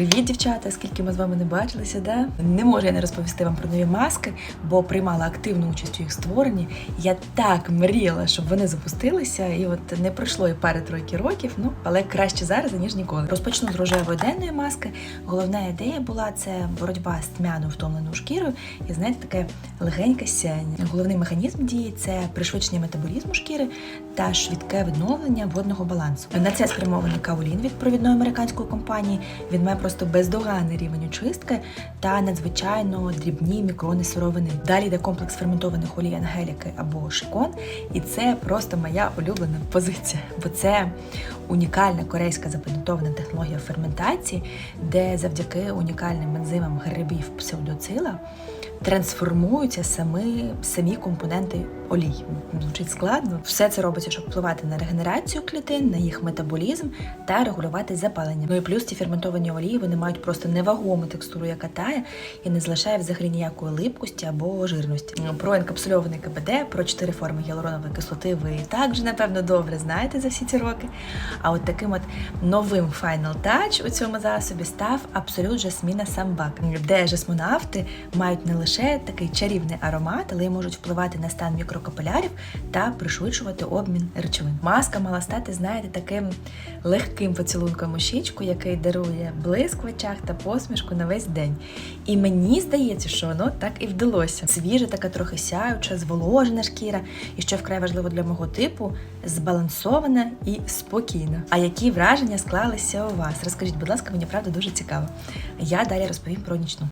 Привіт, дівчата! Скільки ми з вами не бачилися, да? Не можу я не розповісти вам про нові маски, бо приймала активну участь у їх створенні. Я так мріяла, щоб вони запустилися, і от не пройшло і пари тройки років. Ну але краще зараз ніж ніколи. Розпочну з рожевої денної маски. Головна ідея була це боротьба з тьмяною втомленою шкірою, і знаєте, таке легеньке сяєння. Головний механізм дії це пришвидшення метаболізму шкіри та швидке відновлення водного балансу. На це спрямований каолін від провідної американської компанії. Він має просто бездоганний рівень очистки та надзвичайно дрібні мікрони сировини. Далі йде комплекс ферментованих олій ангеліки або шикон, і це просто моя улюблена позиція, бо це унікальна корейська запатентована технологія ферментації, де завдяки унікальним ензимам грибів псевдоцила трансформуються самі, самі компоненти олій. Звучить складно. Все це робиться, щоб впливати на регенерацію клітин, на їх метаболізм та регулювати запалення. Ну і плюс ці ферментовані олії вони мають просто невагому текстуру, яка тає, і не залишає взагалі ніякої липкості або жирності. Про енкапсульований КБД, про чотири форми гіалуронової кислоти ви і так вже напевно добре знаєте за всі ці роки. А от таким от новим Final Touch у цьому засобі став абсолют жасміна самбак, де жасмонавти мають не лише такий чарівний аромат, але й можуть впливати на стан мікрокапілярів та пришвидшувати обмін речовин. Маска мала стати, знаєте, таким легким поцілунком у щічку, який дарує блиск в очах та посмішку на весь день. І мені здається, що воно так і вдалося. Свіжа, така трохи сяюча, зволожена шкіра, і що вкрай важливо для мого типу, збалансована і спокійна. А які враження склалися у вас? Розкажіть, будь ласка, мені правда дуже цікаво. Я далі розповім про нічну.